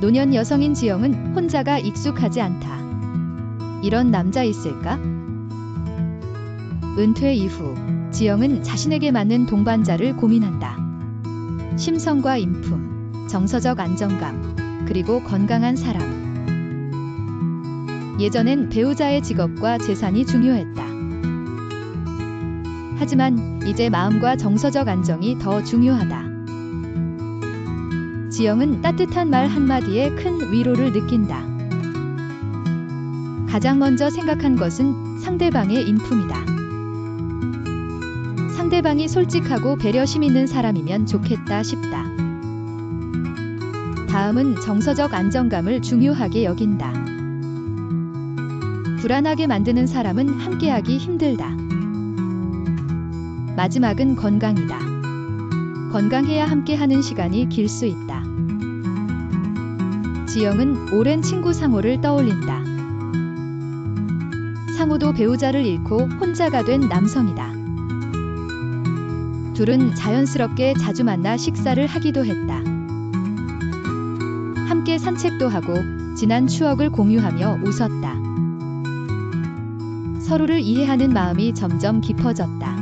노년 여성인 지영은 혼자가 익숙하지 않다. 이런 남자 있을까? 은퇴 이후 지영은 자신에게 맞는 동반자를 고민한다. 심성과 인품, 정서적 안정감, 그리고 건강한 사람. 예전엔 배우자의 직업과 재산이 중요했다. 하지만 이제 마음과 정서적 안정이 더 중요하다. 지영은 따뜻한 말 한마디에 큰 위로를 느낀다. 가장 먼저 생각한 것은 상대방의 인품이다. 상대방이 솔직하고 배려심 있는 사람이면 좋겠다 싶다. 다음은 정서적 안정감을 중요하게 여긴다. 불안하게 만드는 사람은 함께하기 힘들다. 마지막은 건강이다. 건강해야 함께하는 시간이 길 수 있다. 지영은 오랜 친구 상호를 떠올린다. 상호도 배우자를 잃고 혼자가 된 남성이다. 둘은 자연스럽게 자주 만나 식사를 하기도 했다. 함께 산책도 하고 지난 추억을 공유하며 웃었다. 서로를 이해하는 마음이 점점 깊어졌다.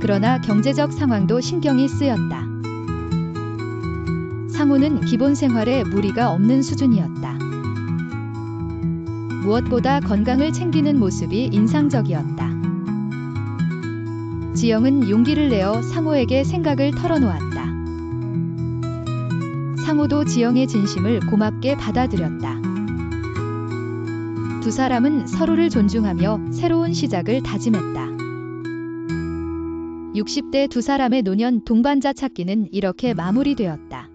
그러나 경제적 상황도 신경이 쓰였다. 상호는 기본 생활에 무리가 없는 수준이었다. 무엇보다 건강을 챙기는 모습이 인상적이었다. 지영은 용기를 내어 상호에게 생각을 털어놓았다. 상호도 지영의 진심을 고맙게 받아들였다. 두 사람은 서로를 존중하며 새로운 시작을 다짐했다. 60대 두 사람의 노년 동반자 찾기는 이렇게 마무리되었다.